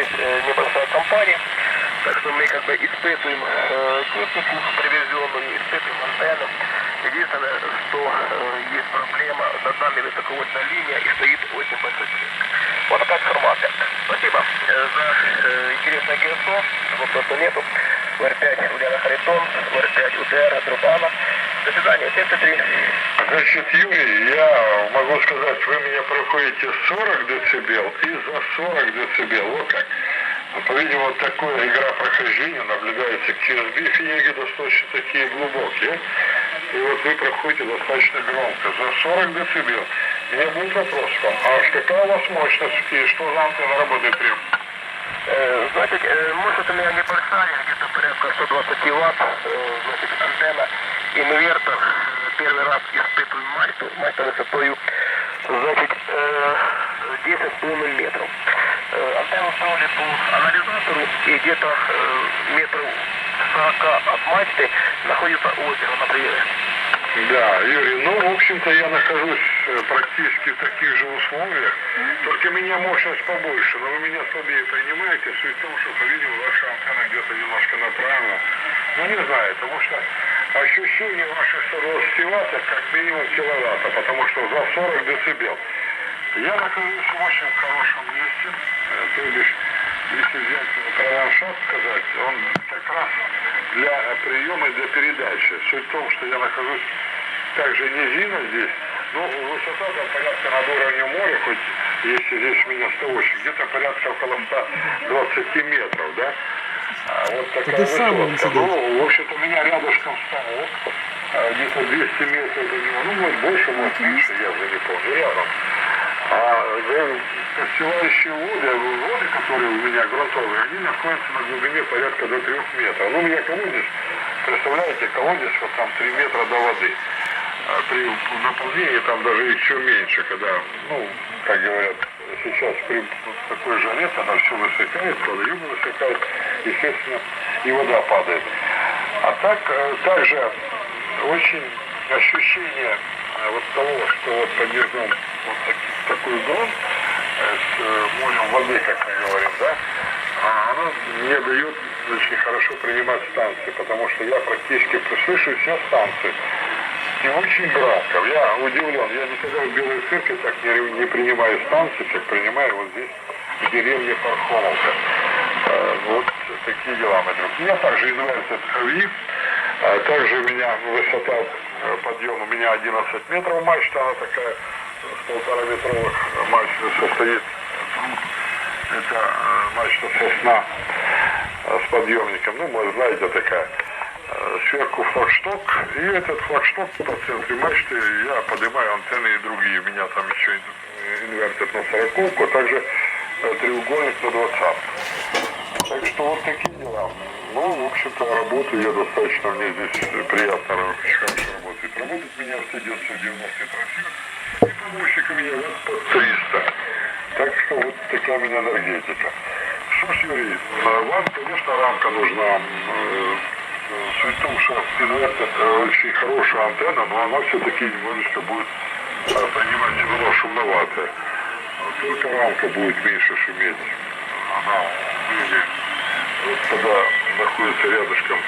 здесь э, небольшая компания, так что мы как бы испытываем э, технику привезенную, испытываем антенну. Единственное, что э, есть проблема, над нами высоковольтная линия и стоит очень большой треск. Вот такая информация. Спасибо за э, интересное ГСО, вопроса нету. ВР-5 Ульяна Харитон, ВР-5 УТР Друбана. До свидания, 73. Значит, Юрий, я могу сказать, вы меня проходите 40 децибел и за 40 децибел. Вот как. По-видимому, вот такая игра прохождения наблюдается через бифиеги достаточно такие глубокие. И вот вы проходите достаточно громко. За 40 децибел. У меня будет вопрос к вам. А какая у вас мощность и что за антенна работает при Э, Значит, э, мощность у меня небольшая, где-то порядка 120 ватт, э, значит, антенна, инвертор, э, первый раз испытываю мачту, мачта высотою, значит, э, 10,5 метров. Э, Антенну строили по анализатору, и где-то э, метров 40 от мачты находится озеро на приеме. Да, Юрий, ну, в общем-то, я нахожусь э, практически в таких же условиях, только у меня мощность побольше, но вы меня слабее принимаете, суть в том, что, по-видимому, ваша антенна где-то немножко направлена. Ну, не знаю, потому что ощущение ваших 120 ватт, как минимум киловатта, потому что за 40 децибел. Я нахожусь в очень хорошем месте, э, то бишь, если взять ландшафт сказать, он как раз для приема и для передачи. Суть в том, что я нахожусь также низина здесь, но высота там порядка над уровнем моря, хоть если здесь у меня 108, где-то порядка около 120 метров, да? А вот такая вон высотка. Ну, в общем-то, у меня рядышком ставок, а, где-то 200 метров до него, ну, может, больше, может, меньше, я уже не помню, рядом. А постилающие воды, воды, которые у меня грунтовые, они находятся на глубине порядка до 3 метров. Ну, у меня колодец, представляете, колодец вот там 3 метра до воды. А при наполнении там даже еще меньше, когда, ну, как говорят, сейчас при такой жаре, когда все высыхает, водоемы высыхает, естественно, и вода падает. А так, э, также очень ощущение э, вот того, что вот под низом вот таки- такой грунт э, с э, морем воды, как мы говорим, да, а оно мне дает очень хорошо принимать станции, потому что я практически слышу все станции. И очень громко. Я удивлен. Я никогда в Белой церкви так не, не принимаю станции, как принимаю вот здесь, в деревне Пархомовка. Э, Вот такие дела, мой друг. Меня также Тхави. А также у меня высота подъема у меня 11 метров мачта, она такая с полтора метровых мачта состоит. Это э, мачта сосна э, с подъемником. Ну, вы знаете, такая. Э, Сверху флагшток, и этот флагшток по центре мачты я поднимаю антенны и другие. У меня там еще ин- инвертор на 40 а также треугольник на 20 так что вот такие дела. Ну, в общем-то, работаю я достаточно, мне здесь приятно, хорошо работает. Работать меня садится в 90 помощник у меня вот под 300. Так что вот такая у меня энергетика. Что ж, Юрий, э, вам, конечно, рамка нужна. Э, э, Суть в том, что очень хорошая антенна, но она все-таки немножечко будет принимать немного шумноватая. Только рамка будет меньше шуметь. Она, в мире, вот когда находится рядышком